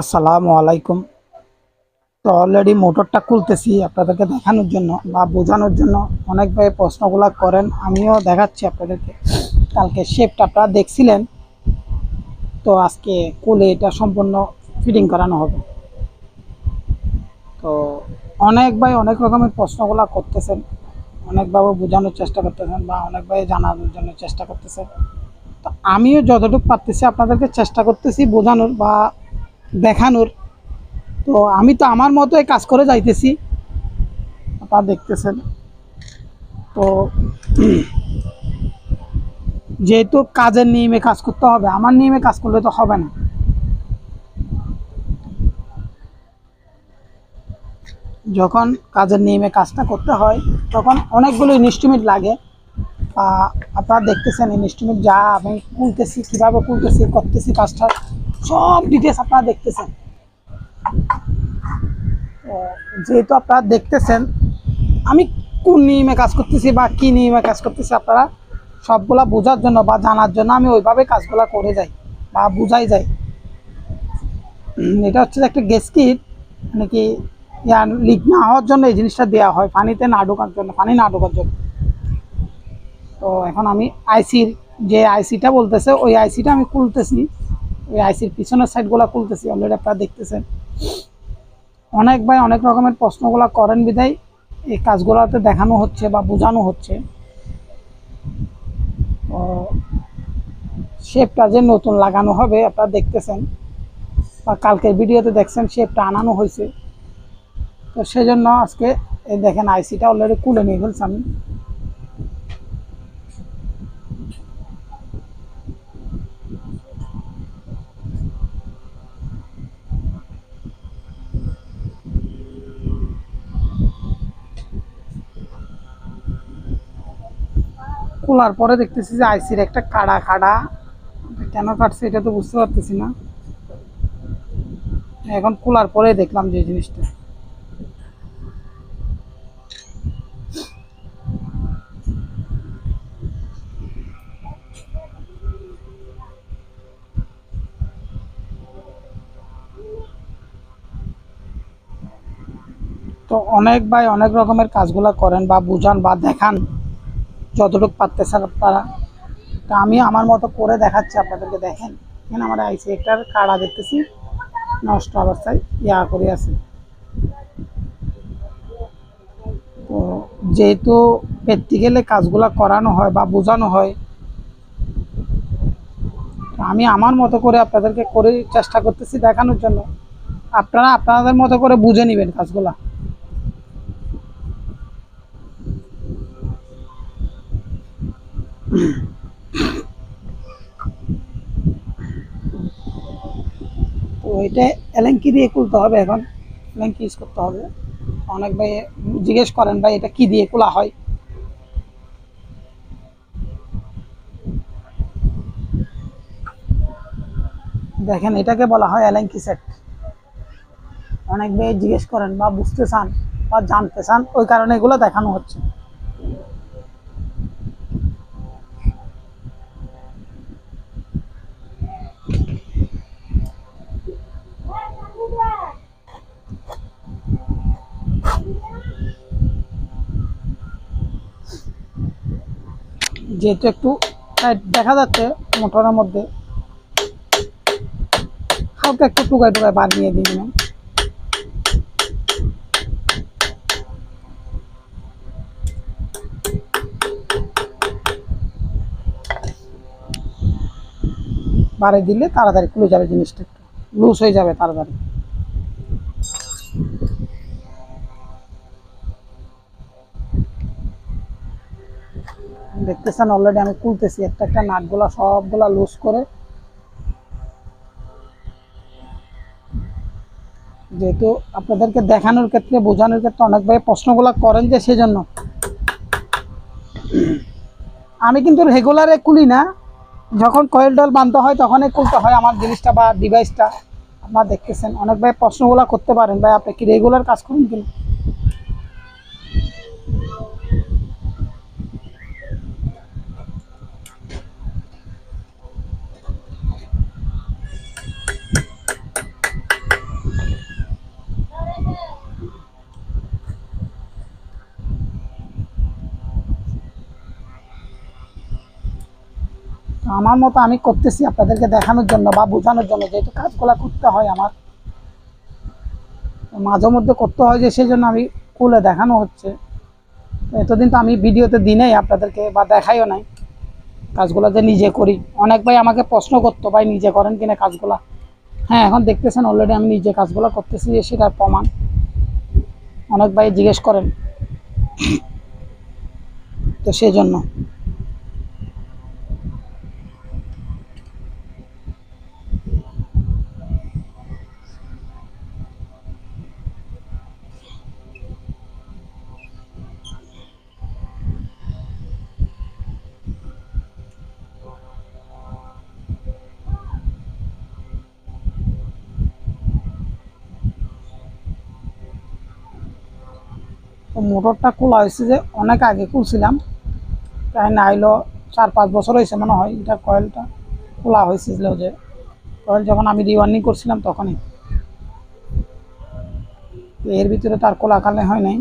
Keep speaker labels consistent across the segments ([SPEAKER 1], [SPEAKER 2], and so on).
[SPEAKER 1] আসসালামু আলাইকুম। তো অলরেডি মোটরটা খুলতেছি আপনাদেরকে দেখানোর জন্য বা বোঝানোর জন্য। অনেক ভাই প্রশ্নগুলো করেন, আমিও দেখাচ্ছি আপনাদেরকে। কালকে শেপটা আপনারা দেখছিলেন। তো আজকে খুলে এটা সম্পূর্ণ ফিটিং করানো হবে। তো অনেক ভাই অনেক রকমের প্রশ্নগুলো করতেছেন। অনেকভাবে বোঝানোর চেষ্টা করতেছেন বা অনেক ভাই জানানোর জন্য চেষ্টা করতেছেন। তো আমিও যতটুকু পারতেছি আপনাদেরকে চেষ্টা করতেছি বোঝানোর বা দেখানোর। তো আমি তো আমার মতোই কাজ করে যাইতেছি। আপনারা দেখতেছেন। তো যেহেতু কাজের নিয়মে কাজ করতে হবে, আমার নিয়মে কাজ করলে তো হবে না। যখন কাজের নিয়মে কাজটা করতে হয়, তখন অনেকগুলো ইনস্ট্রুমেন্ট লাগে। আপনারা দেখতেছেন ইনস্ট্রুমেন্ট যা আমি খুলতেছি, কীভাবে খুলতেছি, করতেছি কাজটা। সব ডিটেলস আপনারা দেখতেছেন। যেহেতু আপনারা দেখতেছেন, আমি কোন নিয়মে কাজ করতেছি বা কী নিয়মে কাজ করতেছি আপনারা সবগুলা বোঝার জন্য বা জানার জন্য আমি ওইভাবে কাজগুলা করে যাই বা বুঝাই যাই। এটা হচ্ছে একটা গ্যাস কিট মানে কি লিক না হওয়ার জন্য এই জিনিসটা দেওয়া হয়, পানিতে না ঢোকার জন্য, পানি না ঢোকার জন্য। তো এখন আমি আইসির যে আইসিটা বলতেছে, ওই আইসিটা আমি খুলতেছি। ওই আইসির পিছনের সাইডগুলো খুলতেছি অলরেডি আপনারা দেখতেছেন। অনেক ভাই অনেক রকমের প্রশ্নগুলো করেন বিধায় এই কাজগুলোতে দেখানো হচ্ছে বা বোঝানো হচ্ছে। শেপটা যে নতুন লাগানো হবে, আপনারা দেখতেছেন বা কালকের ভিডিওতে দেখছেন শেপটা আনানো হয়েছে। তো সেজন্য আজকে এই দেখেন আইসিটা অলরেডি খুলে নিয়ে ফেলছি আমি। খোলার পরে দেখতেছি যে আইসির একটা কাড়া কাড়া কেন কাটছে এটা তো বুঝতে পারতেছি না। এখন খোলার পরে দেখলাম যে জিনিসটা। তো অনেক ভাই অনেক রকমের কাজগুলো করেন বা বুঝান বা দেখান। যতটুকু পারতেছেন আপনারা। তো আমি আমার মতো করে দেখাচ্ছি আপনাদেরকে, দেখেন। এখানে আমার আইসি একটার কাড়া দেখতেছি। নষ্ট অবস্থায় ইয়া করে আছে। তো যেহেতু প্র্যাকটিক্যালে কাজগুলো করানো হয় বা বোঝানো হয় আমি আমার মতো করে আপনাদেরকে করে চেষ্টা করতেছি দেখানোর জন্য। আপনারা আপনাদের মতো করে বুঝে নেবেন কাজগুলা। তো এটা এলেঙ্কি দিয়ে খুলতে হবে এখন। এলেঙ্কি ইউজ করতে হবে। অনেক ভাই জিজ্ঞেস করেন, ভাই, এটা কি দিয়ে খোলা হয়? দেখেন, এটাকে বলা হয় এলেঙ্কি সেট অনেক ভাই জিজ্ঞেস করেন, বা বুঝতে চান বা জানতে চান? ওই কারণে এগুলো দেখানো হচ্ছে। যেহেতু একটু দেখা যাচ্ছে মোটরের মধ্যে। হালকা একটু টুকায় টুকায় বার দিয়ে দিলাম। বাড়ি দিলে তাড়াতাড়ি খুলে যাবে জিনিসটা একটু। লুজ হয়ে যাবে তাড়াতাড়ি। দেখতেছেন অলরেডি আমি খুলতেছি। একটা একটা নাটগুলা, সবগুলা লুজ করে। যেহেতু আপনাদেরকে দেখানোর ক্ষেত্রে, বোঝানোর ক্ষেত্রে অনেক ভাই প্রশ্নগুলো করেন যে সেজন্য। আমি কিন্তু রেগুলারে খুলি না। যখন কয়েল ডল বানতে হয়, তখনই খুলতে হয় আমার জিনিসটা বা ডিভাইসটা আপনারা দেখতেছেন, অনেক ভাই প্রশ্নগুলো করতে পারেন। ভাই, আপনি কি রেগুলার কাজ করেন কিনা? আমার মতো আমি করতেছি আপনাদেরকে দেখানোর জন্য বা বোঝানোর জন্য, যেহেতু কাজগুলো করতে হয় আমার। মাঝে মধ্যে করতে হয় যে সেই জন্য আমি খুলে দেখানো হচ্ছে। এতদিন তো আমি ভিডিওতে দিনেই আপনাদেরকে বা দেখাইও নাই। কাজগুলো যে নিজে করি। অনেক ভাই আমাকে প্রশ্ন করতো, ভাই, নিজে করেন কিনা কাজগুলা? হ্যাঁ এখন দেখতেছেন অলরেডি আমি নিজে কাজগুলো করতেছি যে সেটার প্রমাণ। অনেক ভাই জিজ্ঞেস করেন। তো সেই জন্য মোটরটা খোলা হয়েছে যে অনেক আগে খুলছিলাম। প্রায় না হইল চার পাঁচ বছর হয়েছে মনে হয় এটা কয়েলটা খোলা হয়েছিল যে কয়েল যখন আমি রিওয়ার্নিং করছিলাম তখনই। এর ভিতরে তার খোলা কালে হয় নাই।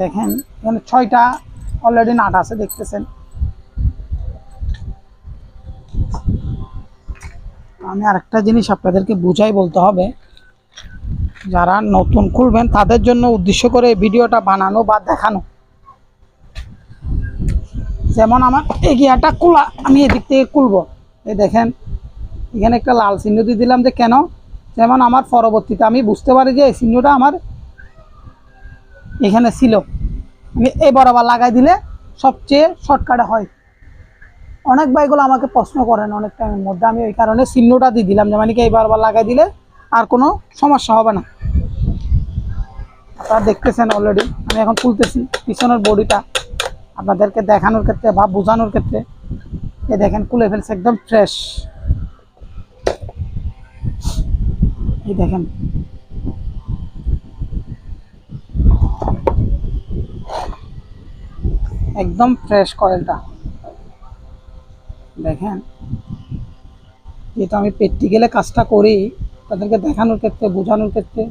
[SPEAKER 1] দেখেন, এখানে ছয়টা অলরেডি নাট আছে দেখতেছেন। আমি আরেকটা জিনিস আপনাদেরকে বুঝাই বলতে হবে। যারা নতুন খুলবেন, তাদের জন্য উদ্দেশ্য করে ভিডিওটা বানানো বা দেখানো। যেমন আমার এই গিয়াটা খোলা আমি এদিক থেকে খুলবো। এই দেখেন, এখানে একটা লাল চিহ্ন দিয়ে দিলাম যে কেন? যেমন আমার পরবর্তীতে আমি বুঝতে পারি যে এই চিহ্নটা আমার এখানে ছিল। আমি এই বরাবর লাগাই দিলে সবচেয়ে শর্টকাটে হয়। অনেক বাইকগুলো আমাকে প্রশ্ন করেন অনেক টাইমের মধ্যে। আমি ওই কারণে চিহ্নটা দিয়ে দিলাম যে মানে কি এইবার বারবার লাগাই দিলে আর কোনো সমস্যা হবে না। আপনারা দেখতেছেন অলরেডি আমি এখন তুলতেছি পিছনের বডিটা আপনাদেরকে দেখানোর ক্ষেত্রে বা বোঝানোর ক্ষেত্রে। এ দেখেন, খুলে ফেলছে একদম ফ্রেশ এই দেখেন। একদম ফ্রেশ কয়েলটা। দেখেন। যেহেতু আমি প্র্যাকটিক্যালে কাজটা করি, তাদেরকে দেখানোর ক্ষেত্রে, বোঝানোর ক্ষেত্রে,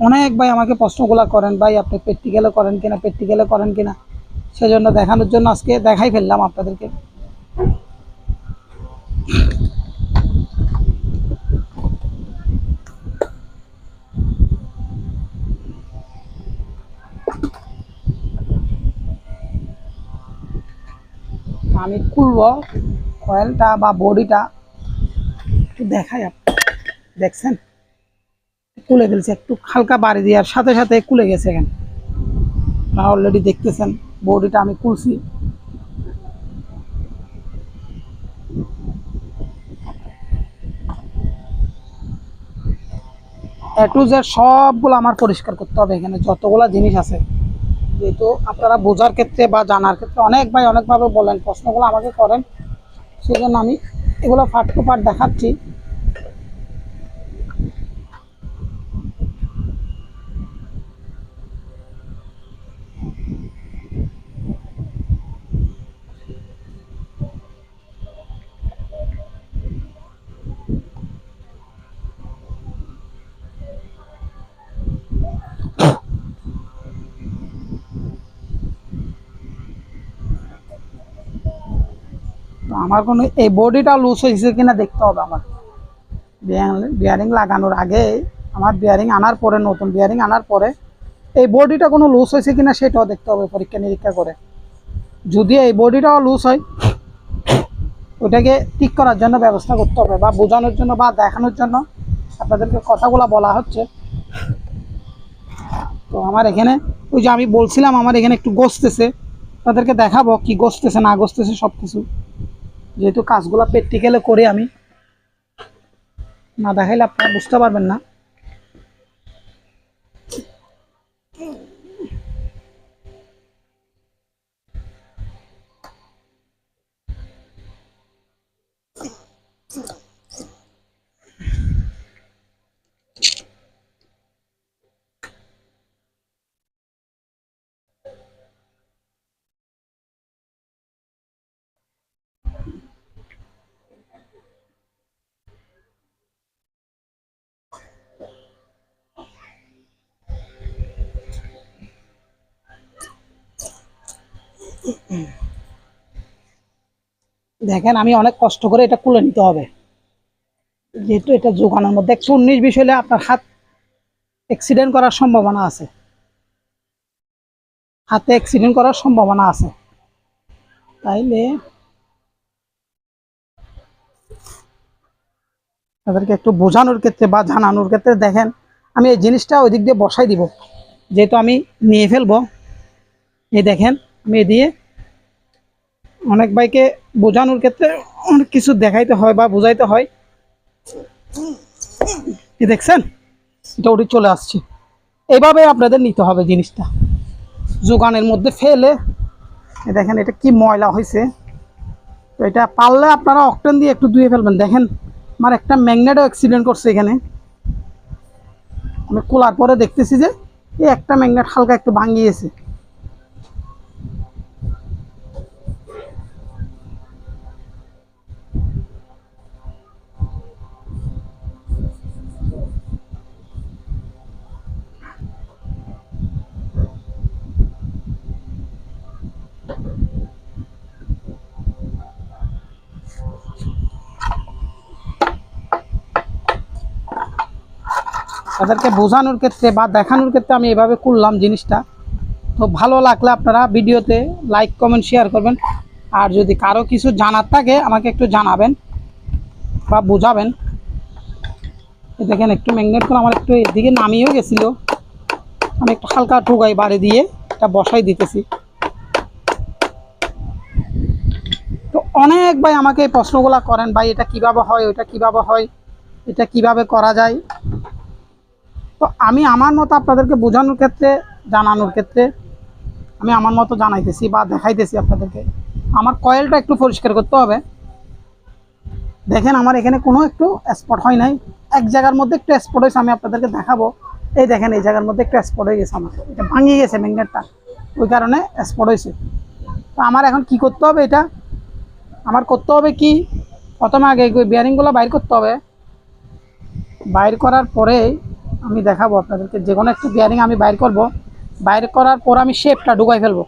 [SPEAKER 1] অনেক ভাই আমাকে প্রশ্নগুলো করেন, ভাই, আপনি প্র্যাকটিক্যালে করেন কিনা প্র্যাকটিক্যালে করেন কিনা? সেজন্য দেখানোর জন্য আজকে দেখাই ফেললাম আপনাদেরকে। আমি খুলব। কয়েলটা বা বডিটা একটু দেখাই আপনি দেখছেন? কুলে ফেলছে একটু হালকা বাড়ি দেওয়ার সাথে সাথে কুলে গেছে এখানে। আপনারা অলরেডি দেখতেছেন, বডিটা আমি কুলছি। এ সবগুলো আমার পরিষ্কার করতে হবে এখানে, যতগুলা জিনিস আছে। যেহেতু আপনারা বোঝার ক্ষেত্রে বা জানার ক্ষেত্রে অনেক ভাই অনেকভাবে বলেন, প্রশ্নগুলো আমাকে করেন। সেই জন্য আমি এগুলো ফাটকো পাট দেখাচ্ছি। আমার কোনো, এই বডিটা লুজ হয়েছে কিনা দেখতে হবে আমার। বিয়ারিং লাগানোর আগে আমার বিয়ারিং আনার পরে, নতুন বিয়ারিং আনার পরে এই বডিটা কোনো লুজ হয়েছে কিনা সেটাও দেখতে হবে পরীক্ষা নিরীক্ষা করে। যদি এই বডিটাও লুজ হয়, ওটাকে ঠিক করার জন্য ব্যবস্থা করতে হবে বা বোঝানোর জন্য বা দেখানোর জন্য আপনাদেরকে কথাগুলো বলা হচ্ছে। তো আমার এখানে, ওই যে আমি বলছিলাম আমার এখানে একটু গসতেছে তাদেরকে দেখাবো কি গসতেছে না গসতেছে সব কিছু যেহেতু কাজগুলো প্র্যাকটিক্যালে করে আমি না দেখাইলে আপনারা বুঝতে পারবেন না। দেখেন, আমি অনেক কষ্ট করে এটা খুলে নিতে হবে। যেহেতু এটা যোগানোর মধ্যে একশো উনিশ বিষ হলে আপনার হাত অ্যাক্সিডেন্ট করার সম্ভাবনা আছে। হাতে অ্যাক্সিডেন্ট করার সম্ভাবনা আছে। তাইলে তাদেরকে একটু বোঝানোর ক্ষেত্রে বা জানানোর ক্ষেত্রে দেখেন, আমি এই জিনিসটা ওই দিক দিয়ে বসাই দিব। যেহেতু আমি নিয়ে ফেলব, এই দেখেন, আমি দিয়ে অনেক বাইকে বোঝানোর ক্ষেত্রে অনেক কিছু দেখাইতে হয় বা বোঝাইতে হয়। কি দেখছেন? এটা উঠে চলে আসছে। এইভাবে আপনাদের নিতে হবে জিনিসটা। যোগানের মধ্যে ফেলে। দেখেন, এটা কি ময়লা হয়েছে তো এটা পারলে আপনারা অকটেন দিয়ে একটু ধুয়ে ফেলবেন। দেখেন, আমার একটা ম্যাগনেটও অ্যাক্সিডেন্ট করছে এখানে। আমি খোলার পরে দেখতেছি যে, এই একটা ম্যাগনেট হালকা একটু ভাঙিয়েছে তাদেরকে বোঝানোর ক্ষেত্রে বা দেখানোর ক্ষেত্রে আমি এভাবে করলাম জিনিসটা। তো ভালো লাগলে আপনারা ভিডিওতে লাইক কমেন্ট শেয়ার করবেন। আর যদি কারও কিছু জানার থাকে, আমাকে একটু জানাবেন বা বোঝাবেন। দেখেন, একটু ম্যাগনেট করে আমার একটু এদিকে নামিয়েও গেছিল। আমি একটু হালকা ঠুকাই বাড়ি দিয়ে এটা বসাই দিতেছি। তো অনেক ভাই আমাকে এই প্রশ্নগুলো করেন, ভাই, এটা কীভাবে হয়, ওইটা কীভাবে হয়, এটা কীভাবে করা যায়? তো আমি আমার মতো আপনাদেরকে বোঝানোর ক্ষেত্রে, জানানোর ক্ষেত্রে আমি আমার মতো জানাইতেছি বা দেখাইতেছি আপনাদেরকে। আমার কয়েলটা একটু পরিষ্কার করতে হবে। দেখেন আমার এখানে কোনো একটু স্পট হয় নাই। এক জায়গার মধ্যে একটু স্পট হয়েছে, আমি আপনাদেরকে দেখাবো। এই দেখেন, এই জায়গার মধ্যে একটু স্পট হয়ে গেছে আমার। এটা ভাঙিয়ে গেছে ম্যাগনেটটা ওই কারণে স্পট হয়েছে। তো আমার এখন কি করতে হবে এটা? আমার করতে হবে কি? প্রথমে আগে বিয়ারিংগুলো বাইর করতে হবে। বাইর করার পরে আমি দেখাবো আপনাদেরকে। যে কোনো একটা বিয়ারিং আমি বাইর করব। বাইর করার পর আমি শেপটা ঢুকাই ফেলব।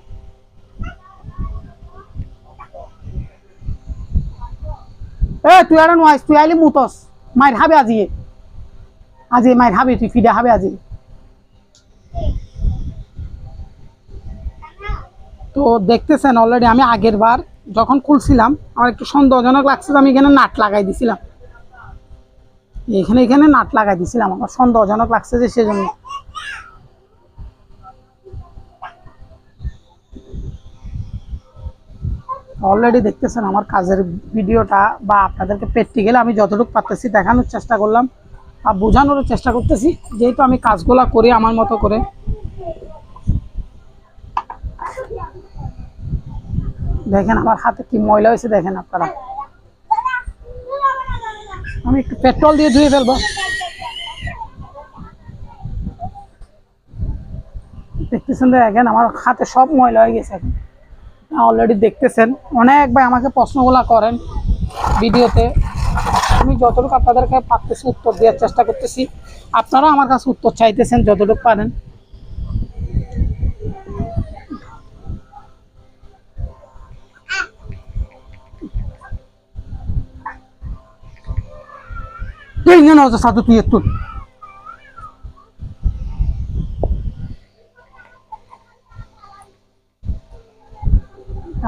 [SPEAKER 1] এ, তুই আর নয়, তুই আইলি মুতস। মায়ের হাবে আজিয়ে আজি মায়ের হাবে তুই ফিডে হাবে আজি। তো দেখতেছেন অলরেডি আমি আগের বার যখন খুলছিলাম, আমার একটু সন্দেহজনক লাগছে যে আমি এখানে নাট লাগাই দিছিলাম। এখানে এখানে নাট লাগাই দিছিলাম, আমার সন্দেহজনক লাগছে যে সেজন্য। অলরেডি দেখতেছেন আমার কাজের ভিডিওটা বা আপনাদেরকে প্র্যাকটিক্যালি আমি যতটুকু পারতেছি দেখানোর চেষ্টা করলাম আর বোঝানোরও চেষ্টা করতেছি, যেহেতু আমি কাজগুলা করি আমার মতো করে। দেখেন আমার হাতে কি ময়লা হয়েছে, দেখেন আপনারা। আমি একটু পেট্রোল দিয়ে ধুয়ে ফেলব। দেখতেছেন দেখেন, আমার হাতে সব ময়লা হয়ে গেছে। অলরেডি দেখতেছেন। অনেক ভাই আমাকে প্রশ্নগুলা করেন ভিডিওতে। আমি যতটুকু আপনাদেরকে পারতেছি উত্তর দেওয়ার চেষ্টা করতেছি। আপনারা আমার কাছে উত্তর চাইতেছেন, যতটুকু পারেন। তুই ইঞ্জিন হচ্ছে সাধু তুই একটু।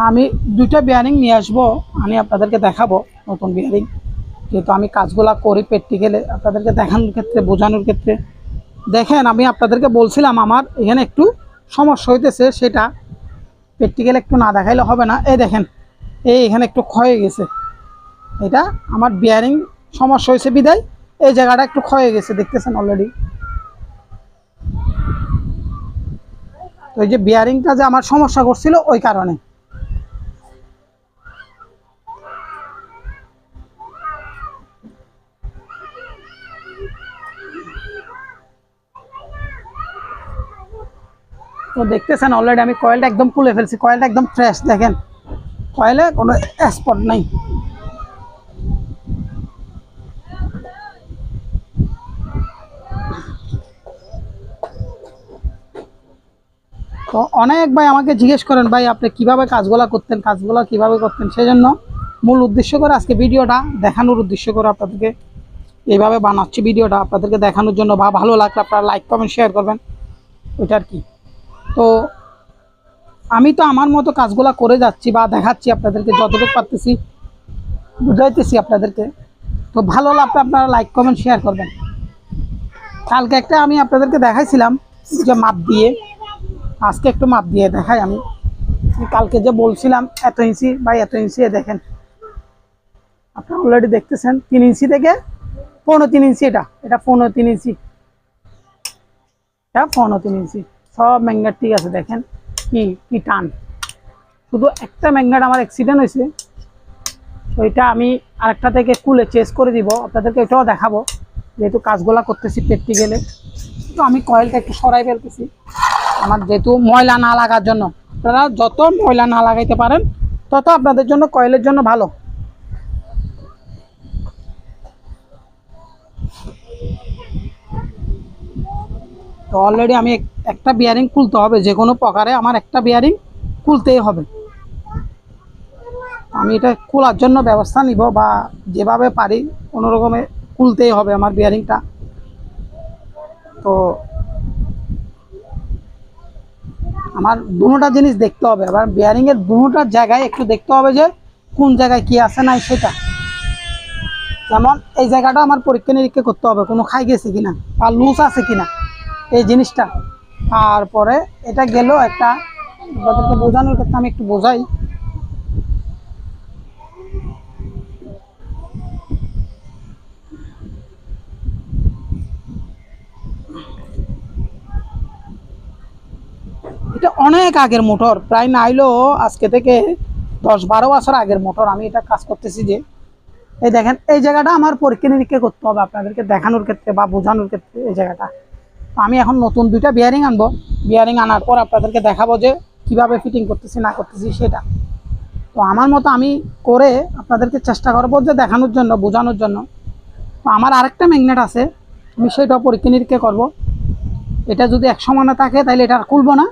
[SPEAKER 1] আমি দুইটা বিয়ারিং নিয়ে আসব, আমি আপনাদেরকে দেখাবো নতুন বিয়ারিং যেহেতু আমি কাজগুলা করি প্র্যাকটিক্যালে আপনাদেরকে দেখানোর ক্ষেত্রে, বোঝানোর ক্ষেত্রে। দেখেন, আমি আপনাদেরকে বলছিলাম আমার এখানে একটু সমস্যা হইতেছে, সেটা প্র্যাকটিক্যাল একটু না দেখাইলে হবে না। এই দেখেন, এই এখানে একটু ক্ষয়ে গেছে। এটা আমার বিয়ারিং সমস্যা হয়েছে বিদায়। এই জায়গাটা একটু ক্ষয়ে গেছে, দেখতেছেন অলরেডি তো এই যে বিয়ারিংটা যে আমার সমস্যা করছিল, ওই কারণে। তো দেখতেছেন অলরেডি আমি কয়েলটা একদম খুলে ফেলছি কয়েলটা একদম ফ্রেশ দেখেন। কয়েলে কোনো স্পট নাই। তো অনেক ভাই আমাকে জিজ্ঞেস করেন, ভাই, আপনি কীভাবে কাজগুলা করতেন, কাজগুলা কীভাবে করতেন? সেজন্য মূল উদ্দেশ্য করে আজকে ভিডিওটা দেখানোর উদ্দেশ্য করে আপনাদেরকে এইভাবে বানাচ্ছি ভিডিওটা। আপনাদেরকে দেখানোর জন্য বা ভালো লাগলে আপনারা লাইক কমেন্ট শেয়ার করবেন। ওইটা আর কি। তো আমি তো আমার মতো কাজগুলা করে যাচ্ছি বা দেখাচ্ছি আপনাদেরকে, যতটুকু পারতেছি, বুঝাইতেছি আপনাদেরকে। তো ভালো লাগলে আপনারা লাইক কমেন্ট শেয়ার করবেন। কালকে একটা আমি আপনাদেরকে দেখাইছিলাম যে মাপ দিয়ে আজকে একটু মাপ দিয়ে দেখাই আমি। কালকে যে বলছিলাম, এত ইঞ্চি বা এত ইঞ্চি দেখেন। আপনারা অলরেডি দেখতেছেন, তিন ইঞ্চি থেকে পনেরো তিন ইঞ্চি এটা। এটা পনেরো তিন ইঞ্চি। এটা পনেরো তিন ইঞ্চি। সব ম্যাঙ্গার ঠিক আছে, দেখেন কি কি টান। শুধু একটা ম্যাঙ্গার আমার অ্যাক্সিডেন্ট হয়েছে। ওইটা আমি আরেকটা থেকে কুলে চেস করে দিব। আপনাদেরকে এটাও দেখাবো। যেহেতু কাজগুলা করতেছি প্র্যাকটিক্যালে তো আমি কয়েলটা একটু সরাই ফেলতেছি। আমার যেহেতু ময়লা না লাগার জন্য। আপনারা যত ময়লা না লাগাইতে পারেন, তত আপনাদের জন্য কয়েলের জন্য ভালো। তো অলরেডি আমি এক- একটা বিয়ারিং খুলতে হবে, যে কোনো প্রকারে আমার একটা বিয়ারিং খুলতেই হবে। আমি এটা খোলার জন্য ব্যবস্থা নিব বা যেভাবে পারি কোনো রকমে খুলতেই হবে আমার বিয়ারিংটা তো আমার দুটা জিনিস দেখতে হবে। আবার বিয়ারিংয়ের দুটার জায়গায় একটু দেখতে হবে যে কোন জায়গায় কি আছে নাই সেটা। যেমন এই জায়গাটা আমার পরীক্ষা নিরীক্ষা করতে হবে, কোনো খাই গেছে কিনা বা লুজ আছে কিনা এই জিনিসটা। তারপরে এটা গেল একটা বোঝানোর ক্ষেত্রে আমি একটু বোঝাই। এটা অনেক আগের মোটর, প্রায় না আইলেও আজকে থেকে দশ বারো বছর আগের মোটর। আমি এটা কাজ করতেছি যে, এই দেখেন, এই জায়গাটা আমার পরীক্ষা নিরীক্ষা করতে হবে আপনাদেরকে দেখানোর ক্ষেত্রে বা বোঝানোর ক্ষেত্রে এই জায়গাটা। আমি এখন নতুন দুইটা বিয়ারিং আনব। বিয়ারিং আনার পর আপনাদেরকে দেখাবো যে কীভাবে ফিটিং করতেছি, না করতেছি সেটা। তো আমার মতো আমি করে আপনাদেরকে চেষ্টা করব যে দেখানোর জন্য, বোঝানোর জন্য। তো আমার আরেকটা ম্যাগনেট আছে, আমি সেটাও পরীক্ষা নিরীক্ষা করব। এটা যদি এক সমানে থাকে, তাহলে এটা আর খুলবো না।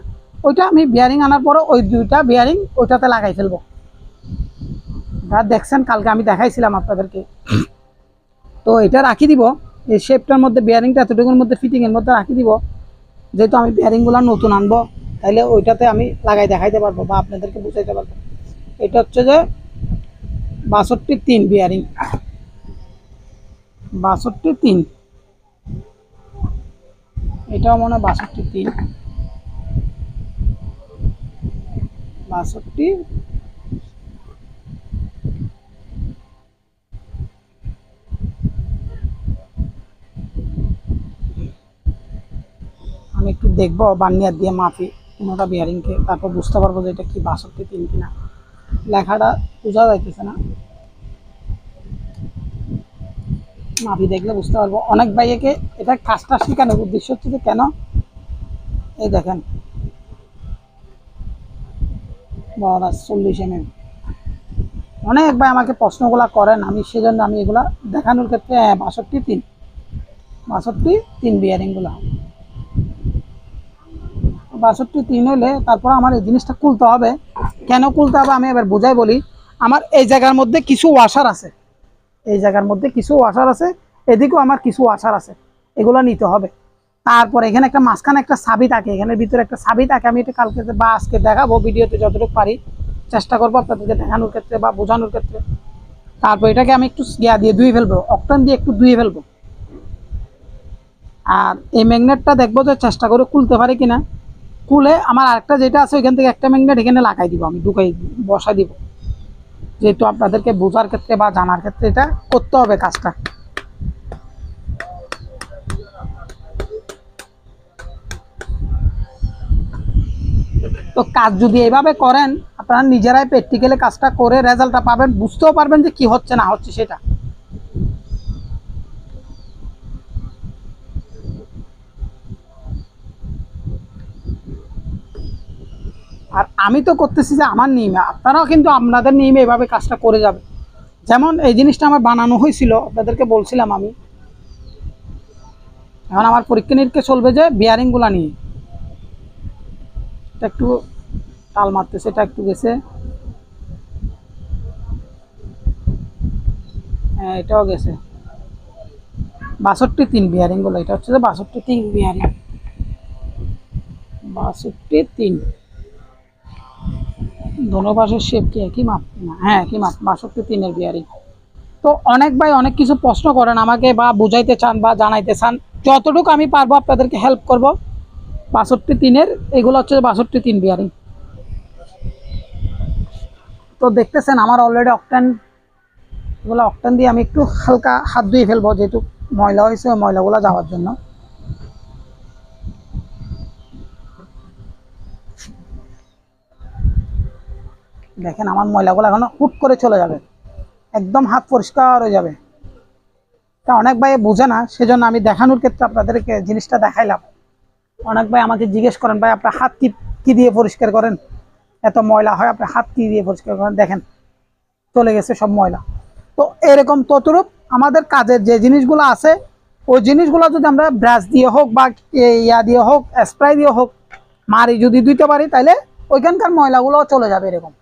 [SPEAKER 1] ওইটা আমি বিয়ারিং আনার পরে ওই দুইটা বিয়ারিং ওইটাতে লাগাই ফেলব। যা দেখছেন, কালকে আমি দেখাইছিলাম আপনাদেরকে। তো এটা রাখি দিব, এই শেপটার মধ্যে বিয়ারিংটা এতটুকুর মধ্যে ফিটিংয়ের মধ্যে রাখি দিব, যেহেতু আমি বিয়ারিংগুলো নতুন আনব তাহলে ওইটাতে আমি লাগাই দেখাইতে পারব বা আপনাদেরকে বুঝাইতে পারব। এটা হচ্ছে যে বাষট্টি তিন বিয়ারিং বাষট্টি তিন। এটাও মনে হয় বাষট্টি তিন। বাষট্টি। আমি একটু দেখব বান্নিয়ার দিয়ে মাপি কোনোটা বিয়ারিংকে তারপর বুঝতে পারব যে এটা কি বাষট্টি তিন কিনা। লেখাটা বোঝা যাইতেছে না। মাপি দেখলে বুঝতে পারব। অনেক ভাইয়েকে এটা কাজটা শেখানোর উদ্দেশ্য হচ্ছে যে কেন? এই দেখেন বড় চল্লিশ এম এম অনেক ভাই আমাকে প্রশ্নগুলো করেন আমি সেজন্য আমি এগুলা দেখানোর ক্ষেত্রে হ্যাঁ, বাষট্টি তিন। বাষট্টি তিন বিয়ারিংগুলো বাষট্টি তিন হলে তারপর আমার এই জিনিসটা খুলতে হবে। কেন খুলতে হবে আমি এবার বোঝাই বলি। আমার এই জায়গার মধ্যে কিছু ওয়াশার আছে। এই জায়গার মধ্যে কিছু ওয়াশার আছে এদিকেও আমার কিছু ওয়াশার আছে। এগুলো নিতে হবে। তারপর এখানে একটা মাঝখানে একটা সাবি থাকে এখানে ভিতরে একটা সাবি থাকে, আমি এটা কালকে বা আজকে দেখাবো, ভিডিওতে যতটুকু পারি, চেষ্টা করব আপনাদেরকে দেখানোর ক্ষেত্রে বা বোঝানোর ক্ষেত্রে। তারপর এটাকে আমি একটু ইয়া দিয়ে ধুয়ে ফেলব, অক্টান দিয়ে একটু ধুয়ে ফেলব। আর এই ম্যাগনেটটা দেখব যে চেষ্টা করে খুলতে পারি কিনা। খুলে আমার আরেকটা যেটা আছে, ওইখান থেকে একটা ম্যাগনেট এখানে লাগাই দিব, আমি ঢুকাই বসা দিব। যেহেতু আপনাদেরকে বোঝার ক্ষেত্রে বা জানার ক্ষেত্রে এটা করতে হবে কাজটা। তো কাজ যদি এইভাবে করেন, আপনারা নিজেরাই প্র্যাকটিক্যালি কাজটা করে রেজাল্টটা পাবেন, বুঝতেও পারবেন যে কি হচ্ছে, না হচ্ছে সেটা। আর আমি তো করতেছি যে আমার নিয়মে, আপনারাও কিন্তু আপনাদের নিয়মে এভাবে কাজটা করে যাবে যেমন এই জিনিসটা আমার বানানো হয়েছিল, আপনাদেরকে বলছিলাম আমি। এখন আমার পরীক্ষা নিরীক্ষা চলবে যে বিয়ারিংগুলো নিয়ে। এটা একটু টাল মারতেছে, এটা একটু গেছে। হ্যাঁ এটাও গেছে। বাষট্টি তিন বিয়ারিংগুলো, এটা হচ্ছে যে বাষট্টি তিন বিয়ারিং বাষট্টি তিন। দোনো পাশের শেপ কি একই মাপ? না হ্যাঁ একই মাপ, বাষট্টি তিনের বিয়ারিং তো অনেক ভাই অনেক কিছু প্রশ্ন করেন আমাকে বা বুঝাইতে চান বা জানাইতে চান। যতটুকু আমি পারব আপনাদেরকে হেল্প করব। বাষট্টি তিনের, এগুলো হচ্ছে বাষট্টি তিন বিয়ারিং। তো দেখতেছেন আমার অলরেডি অকটেন এগুলো অকটেন দিয়ে আমি একটু হালকা হাত ধুয়ে ফেলব, যেহেতু ময়লা হয়েছে, ওই ময়লাগুলো যাওয়ার জন্য। দেখেন, আমার ময়লাগুলো এখন হুট করে চলে যাবে। একদম হাত পরিষ্কার হয়ে যাবে। তা অনেক ভাই বুঝে না, সেজন্য আমি দেখানোর ক্ষেত্রে আপনাদেরকে জিনিসটা দেখাইলাম। অনেক ভাই আমাকে জিজ্ঞেস করেন, ভাই, আপনার হাত কি কি দিয়ে পরিষ্কার করেন? এত ময়লা হয় আপনি হাত কি দিয়ে পরিষ্কার করেন? দেখেন, চলে গেছে সব ময়লা। তো এরকম ততরূপ আমাদের কাজের যে জিনিসগুলো আছে, ওই জিনিসগুলো যদি আমরা ব্রাশ দিয়ে হোক বা ইয়া দিয়ে হোক, স্প্রে দিয়ে হোক, মারি যদি দিতে পারি, তাহলে ওইখানকার ময়লাগুলো চলে যাবে এরকম।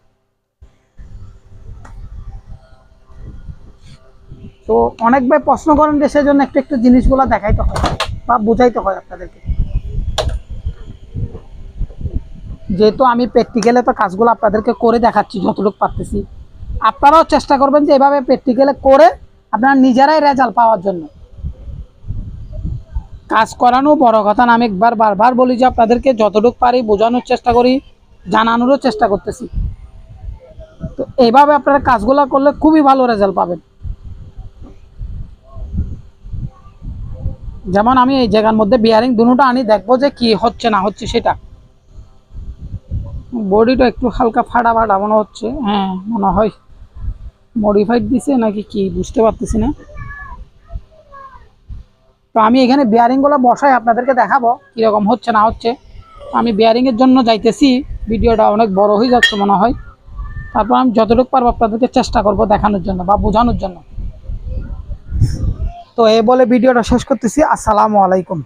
[SPEAKER 1] তো অনেক ভাই প্রশ্ন করেন যে সেজন্য একটু একটু জিনিসগুলো দেখাইতে হয় বা বুঝাইতে হয় আপনাদেরকে। যেহেতু আমি প্র্যাকটিক্যালে তো কাজগুলো আপনাদেরকে করে দেখাচ্ছি, যতটুকু পারতেছি। আপনারাও চেষ্টা করবেন যে এভাবে প্র্যাকটিক্যালে করে আপনারা নিজেরাই রেজাল্ট পাওয়ার জন্য। কাজ করানো বড় কথা না, আমি একবার বারবার বলি যে আপনাদেরকে যতটুকু পারি বোঝানোর চেষ্টা করি, জানানোরও চেষ্টা করতেছি। তো এইভাবে আপনারা কাজগুলো করলে খুবই ভালো রেজাল্ট পাবেন। যেমন আমি এই জায়গার মধ্যে বিয়ারিং দুটো আনি, দেখব যে কি হচ্ছে না হচ্ছে সেটা। বডিটা একটু হালকা ফাটা ফাটা মনে হচ্ছে। হ্যাঁ। মনে হয় মডিফাইড দিছে নাকি কি বুঝতে পারতেছি না। তো আমি এখানে বিয়ারিংগুলো বসাই আপনাদেরকে দেখাবো কীরকম হচ্ছে না হচ্ছে। আমি বিয়ারিংয়ের জন্য যাইতেছি ভিডিওটা অনেক বড় হয়ে যাচ্ছে মনে হয়। তারপর আমি যতটুকু পারব আপনাদেরকে চেষ্টা করব দেখানোর জন্য বা বোঝানোর জন্য। তো এ বলে ভিডিওটা শেষ করতেছি আসসালামু আলাইকুম।